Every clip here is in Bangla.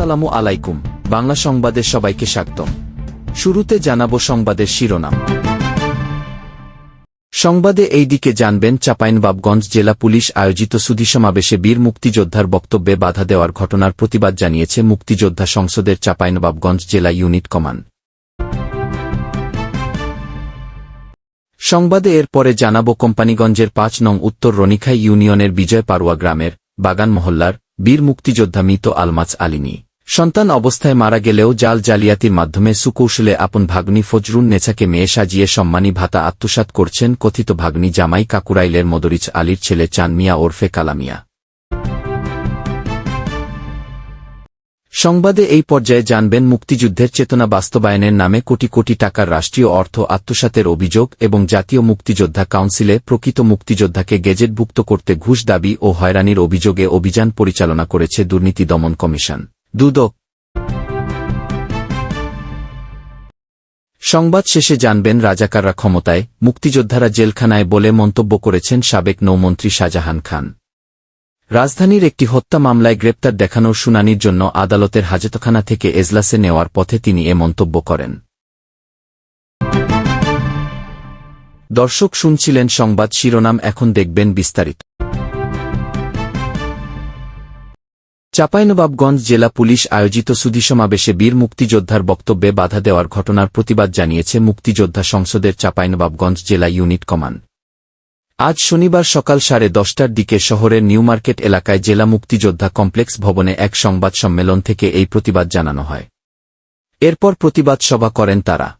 আসসালামু আলাইকুম। বাংলা সংবাদে সবাইকে স্বাগতম। শুরুতে জানাব সংবাদের শিরোনাম। সংবাদে এই দিকে জানবেন, চাঁপাইনবাবগঞ্জ জেলা পুলিশ আয়োজিত সুধী সমাবেশে বীর মুক্তিযোদ্ধার বক্তব্যে বাধা দেওয়ার ঘটনার প্রতিবাদ জানিয়েছে মুক্তিযোদ্ধা সংসদের চাঁপাইনবাবগঞ্জ জেলা ইউনিট কমান্ড। সংবাদে এর পরে জানাব, কোম্পানিগঞ্জের পাঁচ নং উত্তর রনিখাই ইউনিয়নের বিজয় পারুয়া গ্রামের বাগান মহল্লার বীর মুক্তিযোদ্ধা মৃত আলমাজ আলিনী। সন্তান অবস্থায় মারা গেলেও জাল জালিয়াতির মাধ্যমে সুকৌশলে আপন ভাগ্নি ফজরুন নেছাকে মেয়ে সাজিয়ে সম্মানী ভাতা আত্মসাৎ করছেন কথিত ভাগ্নি জামাই কাকুরাইলের মদরিচ আলীর ছেলে চানমিয়া ওরফে কালামিয়া। সংবাদে এই পর্যায়ে জানবেন মুক্তিযুদ্ধের চেতনা বাস্তবায়নের নামে কোটি কোটি টাকার রাষ্ট্রীয় অর্থ আত্মসাতের অভিযোগ এবং জাতীয় মুক্তিযোদ্ধা কাউন্সিলে প্রকৃত মুক্তিযোদ্ধাকে গেজেটভুক্ত করতে ঘুষ দাবি ও হয়রানির অভিযোগে অভিযান পরিচালনা করেছে দুর্নীতি দমন কমিশন। দুদক। সংবাদ শেষে জানবেন রাজাকাররা ক্ষমতায়, মুক্তিযোদ্ধারা জেলখানায় বলে মন্তব্য করেছেন সাবেক নৌমন্ত্রী শাহজাহান খান। রাজধানীর একটি হত্যা মামলায় গ্রেপ্তার দেখানোর শুনানির জন্য আদালতের হাজতখানা থেকে এজলাসে নেওয়ার পথে তিনি এ মন্তব্য করেন। দর্শক শুনছিলেন সংবাদ শিরোনাম, এখন দেখবেন বিস্তারিত। চাঁপাইনবাবগঞ্জ জেলা পুলিশ আয়োজিত সুধী সমাবেশে বীর মুক্তিযোদ্ধার বক্তব্যে বাধা দেওয়ার ঘটনার প্রতিবাদ জানিয়েছে মুক্তিযোদ্ধা সংসদের চাঁপাইনবাবগঞ্জ জেলা ইউনিট কমান্ড। আজ শনিবার সকাল সাড়ে দশটার দিকে শহরের নিউমার্কেট এলাকায় জেলা মুক্তিযোদ্ধা কমপ্লেক্স ভবনে এক সংবাদ সম্মেলন থেকে এই প্রতিবাদ জানানো হয়। এরপর প্রতিবাদ সভা করেন তারা।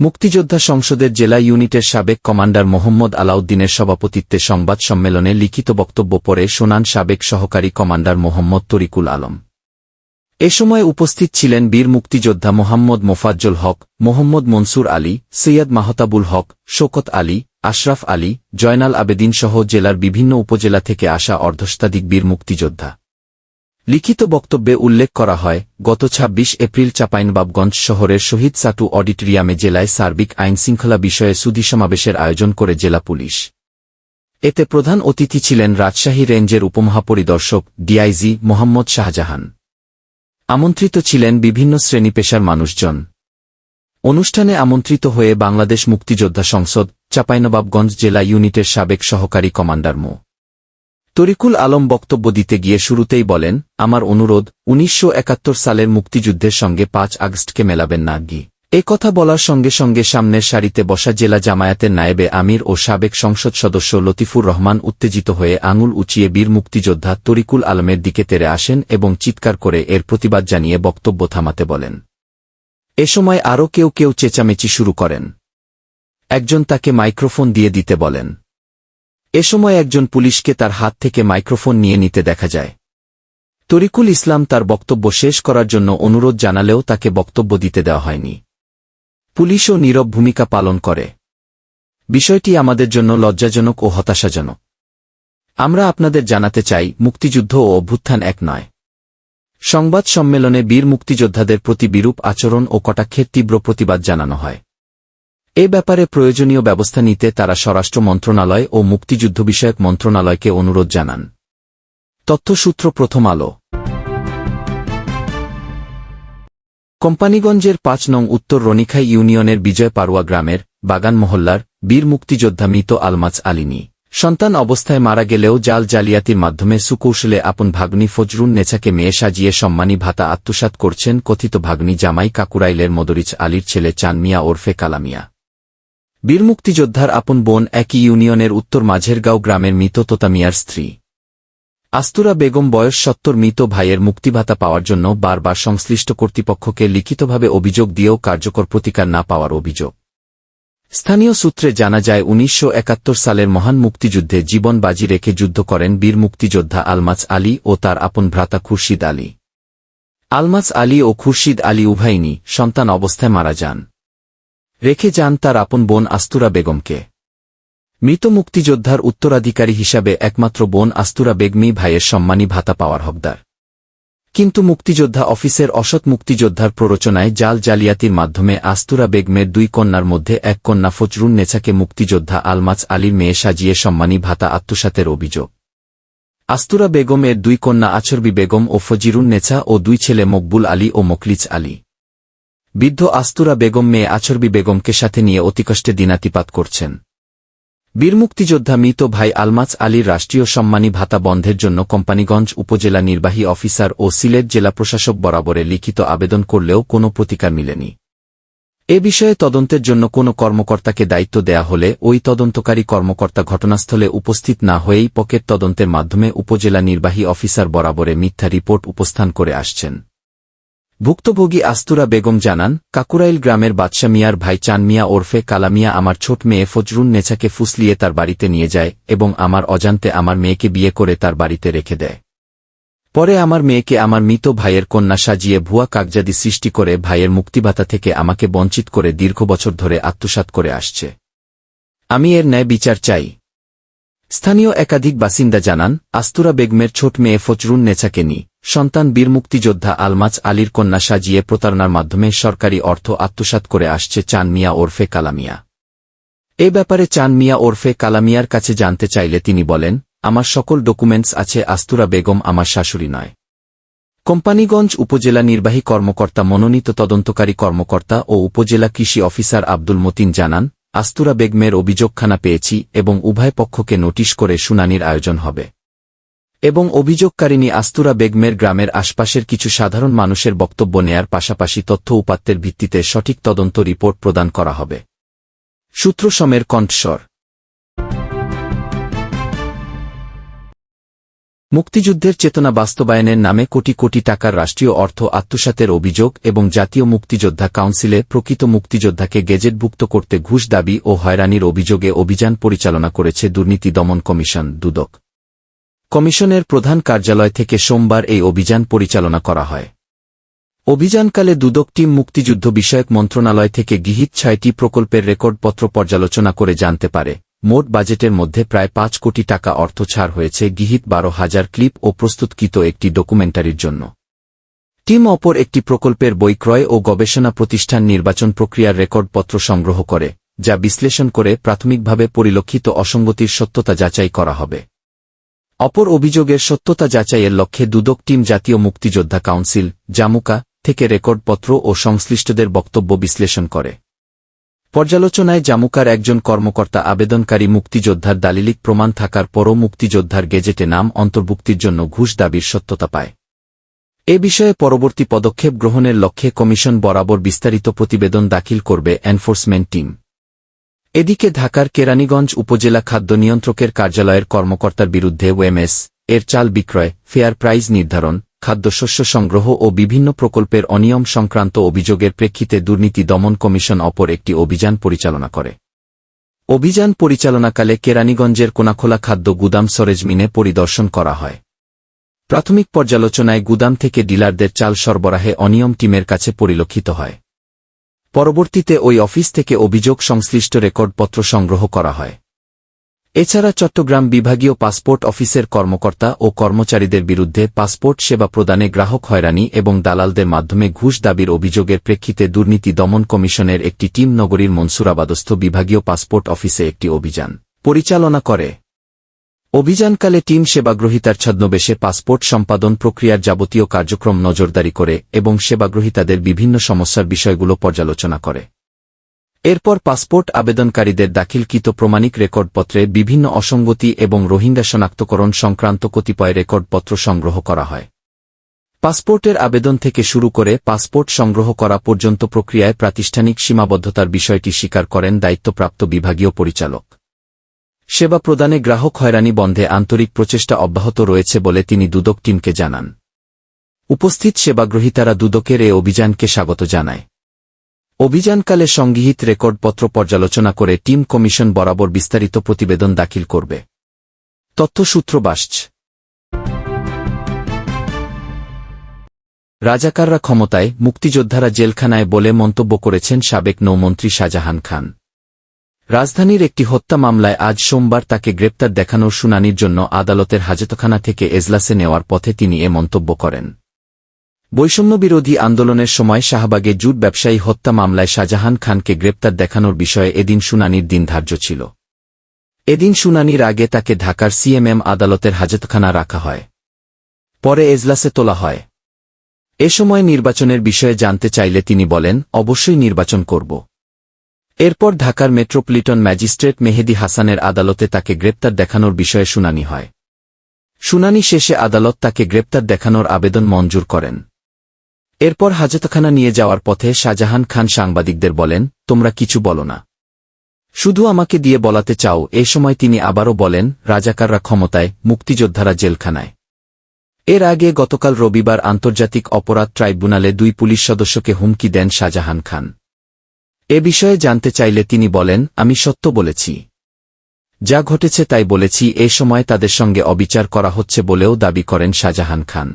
মুক্তিযোদ্ধা সংসদের জেলা ইউনিটের সাবেক কমান্ডার মোহাম্মদ আলাউদ্দিনের সভাপতিত্বে সংবাদ সম্মেলনে লিখিত বক্তব্য পরে শোনান সাবেক সহকারী কমান্ডার মোহাম্মদ তরিকুল আলম। এ সময় উপস্থিত ছিলেন বীর মুক্তিযোদ্ধা মোহাম্মদ মোফাজ্জল হক, মোহাম্মদ মনসুর আলী, সৈয়দ মাহতাবুল হক শোকত আলী, আশরাফ আলী, জয়নাল আবেদিন সহ জেলার বিভিন্ন উপজেলা থেকে আসা অর্ধশতাধিক বীর মুক্তিযোদ্ধা। লিখিত বক্তব্যে উল্লেখ করা হয়, গত ২৬ এপ্রিল চাঁপাইনবাবগঞ্জ শহরের শহীদ সাটু অডিটোরিয়ামে জেলায় সার্বিক আইনশৃঙ্খলা বিষয়ে সুধী সমাবেশের আয়োজন করে জেলা পুলিশ। এতে প্রধান অতিথি ছিলেন রাজশাহী রেঞ্জের উপমহাপরিদর্শক ডিআইজি মোহাম্মদ শাহজাহান। আমন্ত্রিত ছিলেন বিভিন্ন শ্রেণি পেশার মানুষজন। অনুষ্ঠানে আমন্ত্রিত হয়ে বাংলাদেশ মুক্তিযোদ্ধা সংসদ, চাঁপাইনবাবগঞ্জ জেলা ইউনিটের সাবেক সহকারী কমান্ডার মো। তরিকুল আলম বক্তব্য দিতে গিয়ে শুরুতেই বলেন, আমার অনুরোধ, উনিশশো একাত্তর সালের মুক্তিযুদ্ধের সঙ্গে পাঁচ আগস্টকে মেলাবেন না গি এ কথা বলার সঙ্গে সঙ্গে সামনের সারিতে বসা জেলা জামায়াতের নায়েবে আমির ও সাবেক সংসদ সদস্য লতিফুর রহমান উত্তেজিত হয়ে আঙুল উঁচিয়ে বীর মুক্তিযোদ্ধা তরিকুল আলমের দিকে তেরে আসেন এবং চিৎকার করে এর প্রতিবাদ জানিয়ে বক্তব্য থামাতে বলেন। এ সময় আরও কেউ কেউ চেঁচামেচি শুরু করেন। একজন তাকে মাইক্রোফোন দিয়ে দিতে বলেন। এ সময় একজন পুলিশকে তার হাত থেকে মাইক্রোফোন নিয়ে নিতে দেখা যায়। তরিকুল ইসলাম তার বক্তব্য শেষ করার জন্য অনুরোধ জানালেও তাকে বক্তব্য দিতে দেওয়া হয়নি। পুলিশও নীরব ভূমিকা পালন করে। বিষয়টি আমাদের জন্য লজ্জাজনক ও হতাশাজনক। আমরা আপনাদের জানাতে চাই, মুক্তিযুদ্ধ ও অভ্যুত্থান এক নয়। সংবাদ সম্মেলনে বীর মুক্তিযোদ্ধাদের প্রতি বিরূপ আচরণ ও কটাক্ষের তীব্র প্রতিবাদ জানানো হয়। এ ব্যাপারে প্রয়োজনীয় ব্যবস্থা নিতে তারা স্বরাষ্ট্র মন্ত্রণালয় ও মুক্তিযুদ্ধ বিষয়ক মন্ত্রণালয়কে অনুরোধ জানান। তথ্যসূত্র প্রথম আলো। কোম্পানিগঞ্জের পাঁচ নং উত্তর রনিখাই ইউনিয়নের বিজয় পারুয়া গ্রামের বাগান মহল্লার বীর মুক্তিযোদ্ধা মৃত আলমাজ আলিনী। সন্তান অবস্থায় মারা গেলেও জাল জালিয়াতির মাধ্যমে সুকৌশলে আপন ভাগ্নি ফজরুন নেছাকে মেয়ে সাজিয়ে সম্মানী ভাতা আত্মসাৎ করছেন কথিত ভাগ্নি জামাই কাকুরাইলের মদরিচ আলীর ছেলে চানমিয়া ওরফে কালামিয়া। বীর মুক্তিযোদ্ধার আপন বোন একই ইউনিয়নের উত্তর মাঝেরগাঁও গ্রামের মৃত তোতামিয়ার স্ত্রী। আস্তুরা বেগম বয়স সত্তর মৃত ভাইয়ের মুক্তিভাতা পাওয়ার জন্য বারবার সংশ্লিষ্ট কর্তৃপক্ষকে লিখিতভাবে অভিযোগ দিয়েও কার্যকর প্রতিকার না পাওয়ার অভিযোগ। স্থানীয় সূত্রে জানা যায়, উনিশশো একাত্তর সালের মহান মুক্তিযুদ্ধে জীবন বাজি রেখে যুদ্ধ করেন বীর মুক্তিযোদ্ধা আলমাজ আলী ও তার আপন ভ্রাতা খুরশিদ আলী। আলমাজ আলী ও খুরশিদ আলী উভয়নি সন্তান অবস্থায় মারা যান। রেখে যান তার আপন বোন আস্তুরা বেগমকে। মৃত মুক্তিযোদ্ধার উত্তরাধিকারী হিসাবে একমাত্র বোন আস্তুরা বেগমি ভাইয়ের সম্মানী ভাতা পাওয়ার হকদার। কিন্তু মুক্তিযোদ্ধা অফিসের অসৎ মুক্তিযোদ্ধার প্ররোচনায় জাল জালিয়াতির মাধ্যমে আস্তুরা বেগমের দুই কন্যার মধ্যে এক কন্যা ফজরুন নেছাকে মুক্তিযোদ্ধা আলমাজ আলীর মেয়ে সাজিয়ে সম্মানী ভাতা আত্মসাতের অভিযোগ। আস্তুরা বেগমের দুই কন্যা আছরবি বেগম ও ফজিরুন নেছা ও দুই ছেলে মকবুল আলী ও মকলিচ আলী। বৃদ্ধ আস্তুরা বেগম মেয়ে আছরবি বেগমকে সাথে নিয়ে অতিকষ্টে দিনাতিপাত করছেন। বীর মুক্তিযোদ্ধা মৃত ভাই আলমাজ আলীর রাষ্ট্রীয় সম্মানী ভাতা বন্ধের জন্য কোম্পানিগঞ্জ উপজেলা নির্বাহী অফিসার ও সিলেট জেলা প্রশাসক বরাবরে লিখিত আবেদন করলেও কোনো প্রতিকার মিলেনি। এ বিষয়ে তদন্তের জন্য কোনো কর্মকর্তাকে দায়িত্ব দেয়া হলে ওই তদন্তকারী কর্মকর্তা ঘটনাস্থলে উপস্থিত না হয়েই পকেট তদন্তের মাধ্যমে উপজেলা নির্বাহী অফিসার বরাবরে মিথ্যা রিপোর্ট উপস্থান করে আসছেন। ভুক্তভোগী আস্তুরা বেগম জানান, কাকুরাইল গ্রামের বাদশা মিয়ার ভাই চান মিয়া ওরফে কালামিয়া আমার ছোট মেয়ে ফজরুন নেছাকে ফুসলিয়ে তার বাড়িতে নিয়ে যায় এবং আমার অজান্তে আমার মেয়েকে বিয়ে করে তার বাড়িতে রেখে দেয়। পরে আমার মেয়েকে আমার মৃত ভাইয়ের কন্যা সাজিয়ে ভুয়া কাগজাদি সৃষ্টি করে ভাইয়ের মুক্তিভাতা থেকে আমাকে বঞ্চিত করে দীর্ঘ বছর ধরে আত্মসাৎ করে আসছে। আমি এর ন্যায় বিচার চাই। স্থানীয় একাধিক বাসিন্দা জানান, আস্তুরা বেগমের ছোট মেয়ে ফজরুন নেছাকে নি সন্তান বীর মুক্তিযোদ্ধা আলমাজ আলীর কন্যা সাজিয়ে প্রতারণার মাধ্যমে সরকারি অর্থ আত্মসাৎ করে আসছে চান মিয়া ওরফে কালামিয়া। এ ব্যাপারে চান মিয়া ওরফে কালামিয়ার কাছে জানতে চাইলে তিনি বলেন, আমার সকল ডকুমেন্টস আছে, আস্তুরা বেগম আমার শাশুড়ি নয়। কোম্পানিগঞ্জ উপজেলা নির্বাহী কর্মকর্তা মনোনীত তদন্তকারী কর্মকর্তা ও উপজেলা কৃষি অফিসার আব্দুল মতিন জানান আস্তুরা বেগমের অভিযোগখানা পেয়েছি এবং উভয় পক্ষকে নোটিশ করে শুনানির আয়োজন হবে। এবং অভিযোগকারিণী আস্তুরা বেগমের গ্রামের আশপাশের কিছু সাধারণ মানুষের বক্তব্য নেয়ার পাশাপাশি তথ্য উপাত্তের ভিত্তিতে সঠিক তদন্ত রিপোর্ট প্রদান করা হবে। সূত্রসমের কণ্ঠস্বর মুক্তিযুদ্ধের চেতনা বাস্তবায়নের নামে কোটি কোটি টাকার রাষ্ট্রীয় অর্থ আত্মসাতের অভিযোগ এবং জাতীয় মুক্তিযোদ্ধা কাউন্সিলে প্রকৃত মুক্তিযোদ্ধাকে গেজেটভুক্ত করতে ঘুষ দাবি ও হয়রানির অভিযোগে অভিযান পরিচালনা করেছে দুর্নীতি দমন কমিশন, দুদক। কমিশনের প্রধান কার্যালয় থেকে সোমবার এই অভিযান পরিচালনা করা হয়। অভিযানকালে দুদক টিম মুক্তিযুদ্ধ বিষয়ক মন্ত্রণালয় থেকে গৃহীত ছয়টি প্রকল্পের রেকর্ডপত্র পর্যালোচনা করে জানতে পারে। মোট বাজেটের মধ্যে প্রায় পাঁচ কোটি টাকা অর্থ ছাড় হয়েছে গৃহীত বারো হাজার ক্লিপ ও প্রস্তুতকৃত একটি ডকুমেন্টারির জন্য। টিম অপর একটি প্রকল্পের বই ক্রয় ও গবেষণা প্রতিষ্ঠান নির্বাচন প্রক্রিয়ার রেকর্ডপত্র সংগ্রহ করে, যা বিশ্লেষণ করে প্রাথমিকভাবে পরিলক্ষিত অসঙ্গতির সত্যতা যাচাই করা হবে। অপর অভিযোগের সত্যতা যাচাইয়ের লক্ষ্যে দুদক টিম জাতীয় মুক্তিযোদ্ধা কাউন্সিল, জামুকা, থেকে রেকর্ডপত্র ও সংশ্লিষ্টদের বক্তব্য বিশ্লেষণ করে। পর্যালোচনায় জামুকার একজন কর্মকর্তা আবেদনকারী মুক্তিযোদ্ধার দালিলিক প্রমাণ থাকার পরও মুক্তিযোদ্ধার গেজেটে নাম অন্তর্ভুক্তির জন্য ঘুষ দাবির সত্যতা পায়। এ বিষয়ে পরবর্তী পদক্ষেপ গ্রহণের লক্ষ্যে কমিশন বরাবর বিস্তারিত প্রতিবেদন দাখিল করবে এনফোর্সমেন্ট টিম। এদিকে ঢাকার কেরানীগঞ্জ উপজেলা খাদ্য নিয়ন্ত্রকের কার্যালয়ের কর্মকর্তার বিরুদ্ধে ওয়েমএস এর চাল বিক্রয়, ফেয়ার প্রাইজ নির্ধারণ খাদ্যশস্য সংগ্রহ ও বিভিন্ন প্রকল্পের অনিয়ম সংক্রান্ত অভিযোগের প্রেক্ষিতে দুর্নীতি দমন কমিশন অপর একটি অভিযান পরিচালনা করে। অভিযান পরিচালনাকালে কেরানীগঞ্জের কোনাখোলা খাদ্য গুদাম সরেজমিনে পরিদর্শন করা হয়। প্রাথমিক পর্যালোচনায় গুদাম থেকে ডিলারদের চাল সরবরাহে অনিয়ম টিমের কাছে পরিলক্ষিত হয়। পরবর্তীতে ওই অফিস থেকে অভিযোগ সংশ্লিষ্ট রেকর্ডপত্র সংগ্রহ করা হয়। এছাড়া চট্টগ্রাম বিভাগীয় পাসপোর্ট অফিসের কর্মকর্তা ও কর্মচারীদের বিরুদ্ধে পাসপোর্ট সেবা প্রদানে গ্রাহক হয়রানি এবং দালালদের মাধ্যমে ঘুষ দাবির অভিযোগের প্রেক্ষিতে দুর্নীতি দমন কমিশনের একটি টিম নগরীর মনসুরাবাদস্থ বিভাগীয় পাসপোর্ট অফিসে একটি অভিযান পরিচালনা করে। অভিযানকালে টিম সেবাগ্রহীতার ছদ্মবেশে পাসপোর্ট সম্পাদন প্রক্রিয়ার যাবতীয় কার্যক্রম নজরদারি করে এবং সেবাগ্রহীতাদের বিভিন্ন সমস্যার বিষয়গুলো পর্যালোচনা করে। এরপর পাসপোর্ট আবেদনকারীদের দাখিলকৃত প্রমাণিক রেকর্ডপত্রে বিভিন্ন অসঙ্গতি এবং রোহিঙ্গা শনাক্তকরণ সংক্রান্ত কতিপয় রেকর্ডপত্র সংগ্রহ করা হয়। পাসপোর্টের আবেদন থেকে শুরু করে পাসপোর্ট সংগ্রহ করা পর্যন্ত প্রক্রিয়ায় প্রাতিষ্ঠানিক সীমাবদ্ধতার বিষয়টি স্বীকার করেন দায়িত্বপ্রাপ্ত বিভাগীয় পরিচালক। সেবা প্রদানে গ্রাহক হয়রানি বন্ধে আন্তরিক প্রচেষ্টা অব্যাহত রয়েছে বলে তিনি দুদক টিমকে জানান। উপস্থিত সেবাগ্রহীতারা দুদকের এ অভিযানকে স্বাগত জানায়। অভিযানকালে সংগৃহীত রেকর্ডপত্র পর্যালোচনা করে টিম কমিশন বরাবর বিস্তারিত প্রতিবেদন দাখিল করবে। তথ্যসূত্র বাসছ রাজাকাররা ক্ষমতায় মুক্তিযোদ্ধারা জেলখানায় বলে মন্তব্য করেছেন সাবেক নৌমন্ত্রী শাহজাহান খান। রাজধানীর একটি হত্যা মামলায় আজ সোমবার তাকে গ্রেপ্তার দেখানোর শুনানির জন্য আদালতের হাজতখানা থেকে এজলাসে নেওয়ার পথে তিনি এ মন্তব্য করেন। বৈষম্যবিরোধী আন্দোলনের সময় শাহবাগে জুট ব্যবসায়ী হত্যা মামলায় শাহজাহান খানকে গ্রেপ্তার দেখানোর বিষয়ে এদিন শুনানির দিন ধার্য ছিল। এদিন শুনানির আগে তাকে ঢাকার সিএমএম আদালতের হাজতখানা রাখা হয়। পরে এজলাসে তোলা হয়। এ সময় নির্বাচনের বিষয়ে জানতে চাইলে তিনি বলেন, অবশ্যই নির্বাচন করব। এরপর ঢাকার মেট্রোপলিটন ম্যাজিস্ট্রেট মেহেদি হাসানের আদালতে তাকে গ্রেপ্তার দেখানোর বিষয়ে শুনানি হয়। শুনানি শেষে আদালত তাকে গ্রেপ্তার দেখানোর আবেদন মঞ্জুর করেন। এরপর হাজতখানা নিয়ে যাওয়ার পথে শাহজাহান খান সাংবাদিকদের বলেন, তোমরা কিছু বলো না। শুধু আমাকে দিয়ে বলাতে চাও, এ সময় তিনি আবারও বলেন, রাজাকাররা ক্ষমতায়, মুক্তিযোদ্ধারা জেলখানায়। এর আগে গতকাল রবিবার আন্তর্জাতিক অপরাধ ট্রাইব্যুনালে দুই পুলিশ সদস্যকে হুমকি দেন শাহজাহান খান। এ বিষয়ে জানতে চাইলে তিনি বলেন, আমি সত্য বলেছি। যা ঘটেছে তাই বলেছি, এ সময় তাদের সঙ্গে অবিচার করা হচ্ছে বলেও দাবি করেন শাহজাহান খান।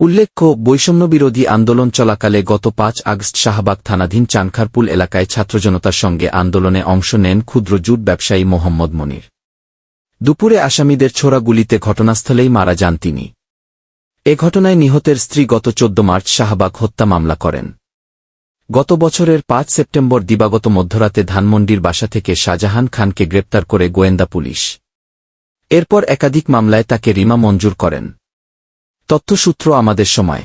উল্লেখ্য, বৈষম্যবিরোধী আন্দোলন চলাকালে গত পাঁচ আগস্ট শাহবাগ থানাধীন চানখারপুল এলাকায় ছাত্রজনতার সঙ্গে আন্দোলনে অংশ নেন ক্ষুদ্র জুট ব্যবসায়ী মোহাম্মদ মনির। দুপুরে আসামিদের ছোড়া গুলিতে ঘটনাস্থলেই মারা যান তিনি। এ ঘটনায় নিহতের স্ত্রী গত চোদ্দ মার্চ শাহবাগ হত্যা মামলা করেন। গত বছরের পাঁচ সেপ্টেম্বর দিবাগত মধ্যরাতে ধানমন্ডির বাসা থেকে শাহজাহান খানকে গ্রেপ্তার করে গোয়েন্দা পুলিশ। এরপর একাধিক মামলায় তাকে রিমা মঞ্জুর করেন। তথ্যসূত্র আমাদের সময়।